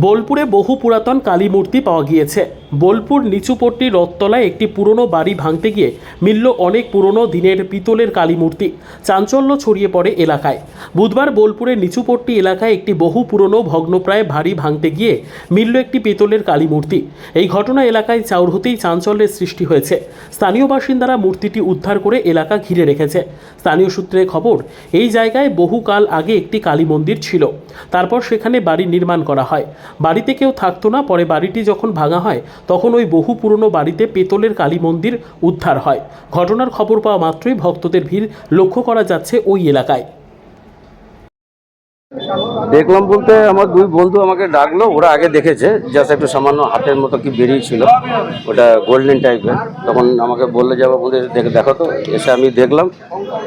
বোলপুরে বহু পুরাতন কালী মূর্তি পাওয়া গিয়েছে। বোলপুর নিচুপট্টি রথতলায় একটি পুরনো বাড়ি ভাঙতে গিয়ে মিলল অনেক পুরনো দিনের পিতলের কালী মূর্তি। চাঞ্চল্য ছড়িয়ে পড়ে এলাকায়। বুধবার বোলপুরের নিচুপট্টি এলাকায় একটি বহু পুরনো ভগ্নপ্রায় বাড়ি ভাঙতে গিয়ে মিলল একটি পিতলের কালী মূর্তি। এই ঘটনা এলাকায় চাউর হতেই চাঞ্চল্যের সৃষ্টি হয়েছে। স্থানীয় বাসিন্দারা মূর্তিটি উদ্ধার করে এলাকা ঘিরে রেখেছে। স্থানীয় সূত্রে খবর, এই জায়গায় বহুকাল আগে একটি কালী মন্দির ছিল। তারপর সেখানে বাড়ি নির্মাণ করা হয়। বাড়িতে কেউ থাকতো না, পরে বাড়িটি যখন ভাঙা হয়, তখন ওই বহু পুরনো বাড়িতে পেতলের কালী মন্দির উদ্ধার হয়। ঘটনার খবর পাওয়া মাত্রই ভক্তদের ভিড় লক্ষ্য করা যাচ্ছে ওই এলাকায়। দেখলাম বলতে আমার দুই বন্ধু আমাকে ডাকলো, ওরা আগে দেখেছে জাস্ট একটু সামান্য হাতের মতো কি বেরিয়েছিল, ওটা গোল্ডেন টাইপের তখন আমাকে বললে যাব বন্ধু দেখো তো। এসে আমি দেখলাম,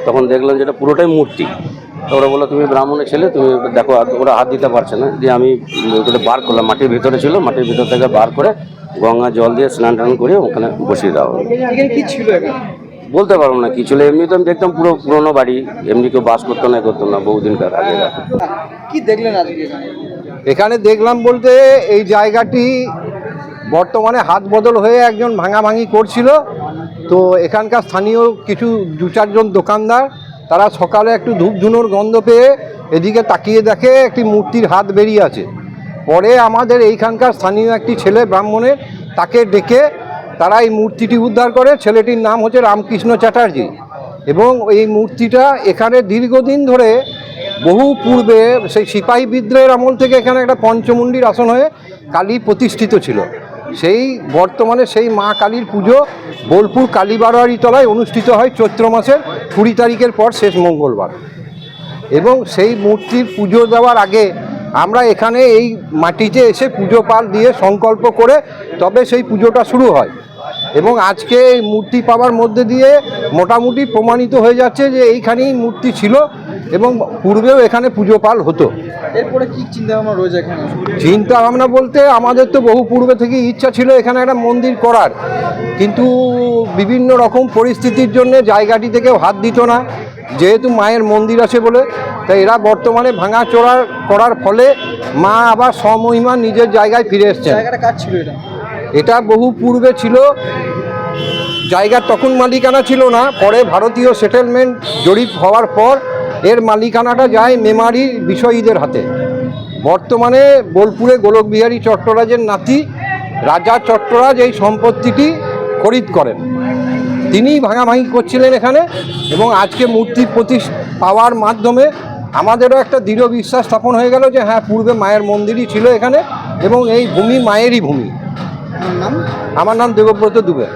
তখন দেখলাম যেটা পুরোটাই মূর্তি। ওরা বলল তুমি ব্রাহ্মণের ছেলে তুমি দেখো ওরা হাত দিতে পারছে না। দিয়ে আমি ওটা বার করলাম মাটির ভিতরে ছিল মাটির ভিতর থেকে বার করে গঙ্গা জল দিয়ে স্নান টান করে ওখানে বসিয়ে দেওয়া হলো। এখানে কি ছিল বলতে পারব না কি ছিল? এমনি তো আমি দেখতাম পুরো পুরোনো বাড়ি এমনি কেউ বাস করতো না করতো না বহুদিনকার আগে কি দেখলেন আজকে এখানে? এখানে দেখলাম বলতে এই জায়গাটি বর্তমানে হাত বদল হয়ে একজন ভাঙাভাঙি করছিল। তো এখানকার স্থানীয় কিছু দু চারজন দোকানদার তারা সকালে একটু ধূপ ধুনোর গন্ধ পেয়ে এদিকে তাকিয়ে দেখে একটি মূর্তির হাত বেরিয়ে আছে। পরে আমাদের এইখানকার স্থানীয় একটি ছেলে ব্রাহ্মণের তাকে ডেকে তারা এই মূর্তিটি উদ্ধার করে। ছেলেটির নাম হচ্ছে রামকৃষ্ণ চ্যাটার্জি এবং এই মূর্তিটা এখানে দীর্ঘদিন ধরে বহু পূর্বে সেই সিপাহী বিদ্রোহের আমল থেকে এখানে একটা পঞ্চমুণ্ডির আসন হয়ে কালী প্রতিষ্ঠিত ছিল। সেই বর্তমানে সেই মা কালীর পুজো বোলপুর কালীবাড়ারি তলায় অনুষ্ঠিত হয় চৈত্র মাসের কুড়ি তারিখের পর শেষ মঙ্গলবার। এবং সেই মূর্তির পুজো দেওয়ার আগে আমরা এখানে এই মাটিতে এসে পুজো পাল দিয়ে সংকল্প করে তবে সেই পুজোটা শুরু হয়। এবং আজকে এই মূর্তি পাওয়ার মধ্যে দিয়ে মোটামুটি প্রমাণিত হয়ে যাচ্ছে যে এইখানেই মূর্তি ছিল। এবং পূর্বেও এখানে পুজো পাল হতো। এরপরে কি চিন্তা ভাবনা রয়েছে এখানে? চিন্তা ভাবনা বলতে আমাদের তো বহু পূর্বে থেকে ইচ্ছা ছিল এখানে একটা মন্দির করার। কিন্তু বিভিন্ন রকম পরিস্থিতির জন্য জায়গাটি থেকে হাত দিত না। যেহেতু মায়ের মন্দির আছে বলে তাই এরা বর্তমানে ভাঙা চোরার করার ফলে মা আবার স্বমহিমা নিজের জায়গায় ফিরে এসছেন। এটা? এটা বহু পূর্বে ছিল। জায়গার তখন মালিকানা ছিল না পরে ভারতীয় সেটেলমেন্ট জরিপ হওয়ার পর এর মালিকানাটা যায় মেমারির বিষয়ীদের হাতে। বর্তমানে বোলপুরে গোলকবিহারী চট্টরাজের নাতি রাজা চট্টরাজ এই সম্পত্তিটি খরিদ করেন। তিনিই ভাঙাভাঙি করছিলেন এখানে এবং আজকে মূর্তি প্রতি পাওয়ার মাধ্যমে আমাদেরও একটা দৃঢ় বিশ্বাস স্থাপন হয়ে গেল যে হ্যাঁ পূর্বে মায়ের মন্দিরই ছিল এখানে এবং এই ভূমি মায়েরই ভূমি। আমার নাম দেবব্রত দুবে।